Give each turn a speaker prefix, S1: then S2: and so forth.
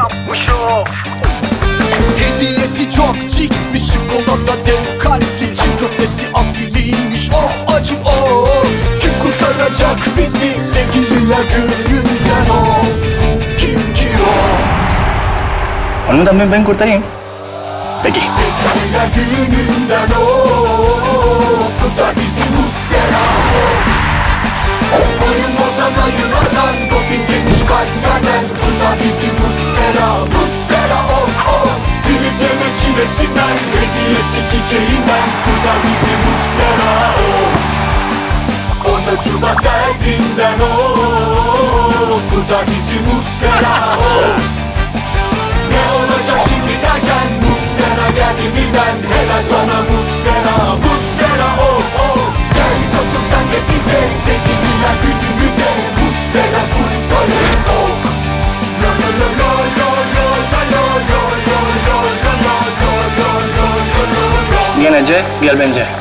S1: yapmışım. Hediyesi çok ciks bir çikolata dev kalpli. Çin köftesi afiliymiş of acı of. Kim kurtaracak bizi? Sevgililer gününden of. Kim ki of
S2: Onu da ben, ben kurtarayım. Peki.
S1: Sevgililer gününden of. Kurtar bizi muslera of. Of boyun bozan ayılardan Doping etmiş kalplerden. Kurtar bizi Onda Şubat derdinden of Kurtar bizi muslera of ne olacak şimdi derken Muslera geldi birden Helal sana Muslera Muslera of of Gel katıl sen de bize Sevgililer günümüde Muslera kurtarır ok lo lo lo lo lo lo lo lo lo lo lo lo lo lo lo lo
S2: Gene C, gel bence.